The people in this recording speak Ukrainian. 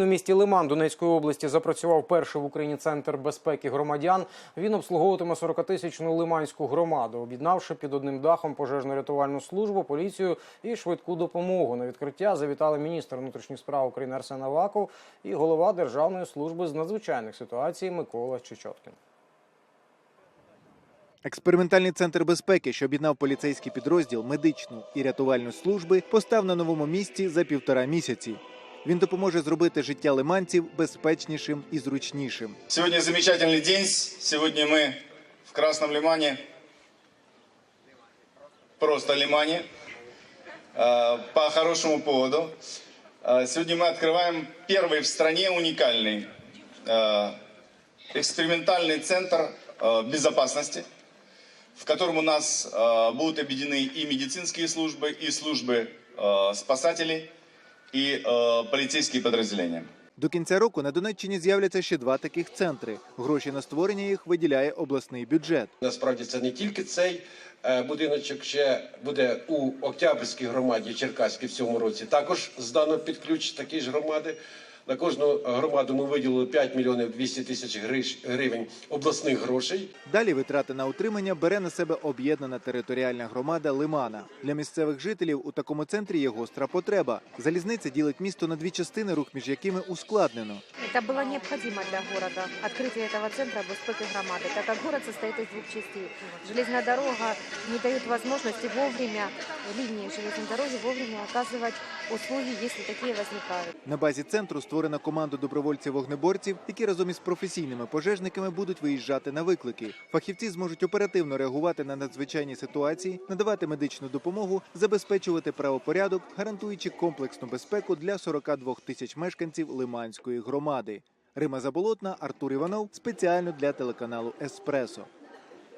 У місті Лиман Донецької області запрацював перший в Україні центр безпеки громадян. Він обслуговуватиме 40-тисячну лиманську громаду, об'єднавши під одним дахом пожежно-рятувальну службу, поліцію і швидку допомогу. На відкриття завітали міністр внутрішніх справ України Арсен Аваков і голова Державної служби з надзвичайних ситуацій Микола Чечоткін. Експериментальний центр безпеки, що об'єднав поліцейський підрозділ, медичну і рятувальну служби, постав на новому місці за півтора місяці. Він допоможе зробити життя лиманців безпечнішим і зручнішим. Сегодня замечательный день. Сегодня мы в Красном Лимане. Просто Лимане. э, По хорошему поводу. Э, Сегодня мы открываем первый в стране уникальный э, экспериментальный центр э, безопасности, в котором у нас э, будут объединены и медицинские службы, и службы э, спасателей, и поліцейські полицейские подразделения. До кінця року на Донеччині з'являться ще два таких центри. Гроші на створення їх виділяє обласний бюджет. Насправді це не тільки цей е, будиночок, ще буде у Октябрьській громаді Черкаській в цьому році. Також здано під ключ такі ж громади. На кожну громаду ми виділили 5 мільйонів 200 тисяч гриш- гривень обласних грошей. Далі витрати на утримання бере на себе об'єднана територіальна громада Лимана. Для місцевих жителів у такому центрі є гостра потреба. Залізниця ділить місто на дві частини, рух між якими ускладнено. Это было необходимо для города, открытие этого центра безпеки громады, так как город состоит из двух частей. Железная дорога не дает возможности вовремя, линии железной дороги вовремя оказывать услуги, если такие возникают. На базі центру створена команда добровольців-вогнеборців, які разом із професійними пожежниками будуть виїжджати на виклики. Фахівці зможуть оперативно реагувати на надзвичайні ситуації, надавати медичну допомогу, забезпечувати правопорядок, гарантуючи комплексну безпеку для 42 тисяч мешканців Лиманської громади. Рима Заболотна, Артур Іванов спеціально для телеканалу Еспресо.